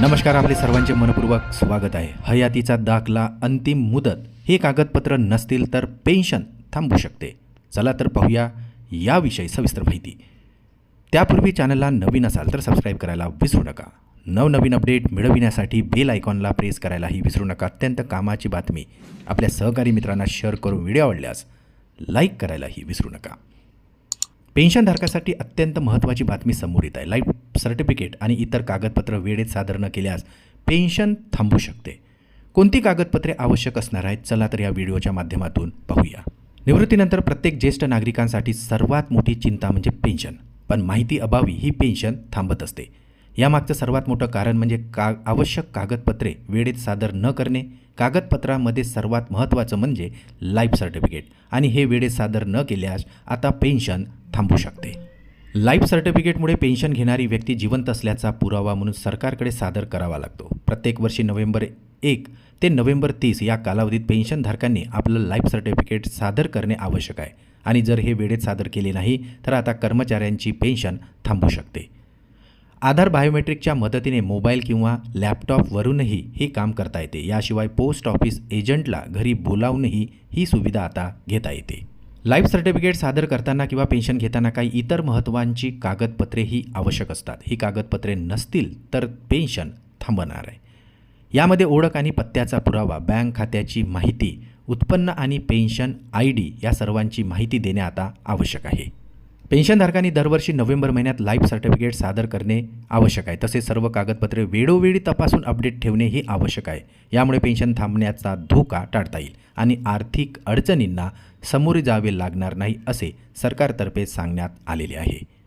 नमस्कार आपले सर्वांचे मनपूर्वक स्वागत आहे. हयातीचा दाखला अंतिम मुदत हे कागदपत्र नसतील तर पेन्शन थांबू शकते. चला तर पाहूया याविषयी सविस्तर माहिती. त्यापूर्वी चॅनलला नवीन असाल तर सबस्क्राईब करायला विसरू नका. नवनवीन अपडेट मिळविण्यासाठी बेल आयकॉनला प्रेस करायलाही विसरू नका. अत्यंत कामाची बातमी आपल्या सहकारी मित्रांना शेअर करून व्हिडिओ आवडल्यास लाईक करायलाही विसरू नका. पेन्शनधारकासाठी अत्यंत महत्त्वाची बातमी समोर येत आहे. लाईफ सर्टिफिकेट आणि इतर कागदपत्र वेळेत सादर न केल्यास पेन्शन थांबू शकते. कोणती कागदपत्रे आवश्यक असणार आहेत? चला तर या व्हिडिओच्या माध्यमातून पाहूया. निवृत्तीनंतर प्रत्येक ज्येष्ठ नागरिकांसाठी सर्वात मोठी चिंता म्हणजे पेन्शन. पण माहिती अभावी ही पेन्शन थांबत असते. यामागचं सर्वात मोठं कारण म्हणजे का आवश्यक कागदपत्रे वेळेत सादर न करणे. कागदपत्रामध्ये सर्वात महत्त्वाचं म्हणजे लाईफ सर्टिफिकेट आणि हे वेळेत सादर न केल्यास आता पेन्शन थांबू शकते. लाईफ सर्टिफिकेटमुळे पेन्शन घेणारी व्यक्ती जिवंत असल्याचा पुरावा म्हणून सरकारकडे सादर करावा लागतो. प्रत्येक वर्षी नोव्हेंबर एक ते नोव्हेंबर तीस या कालावधीत पेन्शनधारकांनी आपलं लाईफ सर्टिफिकेट सादर करणे आवश्यक आहे. आणि जर हे वेळेत सादर केले नाही तर आता कर्मचाऱ्यांची पेन्शन थांबू शकते. आधार बायोमेट्रिकच्या मदतीने मोबाईल किंवा लॅपटॉपवरूनही हे काम करता येते. याशिवाय पोस्ट ऑफिस एजंटला घरी बोलावूनही ही सुविधा आता घेता येते. लाईफ सर्टिफिकेट सादर करताना किंवा पेन्शन घेताना काही इतर महत्त्वांची कागदपत्रेही आवश्यक असतात. ही कागदपत्रे नसतील तर पेन्शन थांबणार आहे. यामध्ये ओळख आणि पत्त्याचा पुरावा बँक खात्याची माहिती उत्पन्न आणि पेन्शन आय डी या सर्वांची माहिती देणे आता आवश्यक आहे. पेन्शनधारकांनी दरवर्षी नोव्हेंबर महिन्यात लाईफ सर्टिफिकेट सादर करणे आवश्यक आहे. तसेच सर्व कागदपत्रे वेळोवेळी तपासून अपडेट ठेवणे हे आवश्यक आहे. यामुळे पेन्शन थांबण्याचा धोका टाळता येईल आणि आर्थिक अडचणींना सामोरे जावे लागणार नाही असे सरकारतर्फे सांगण्यात आलेले आहे.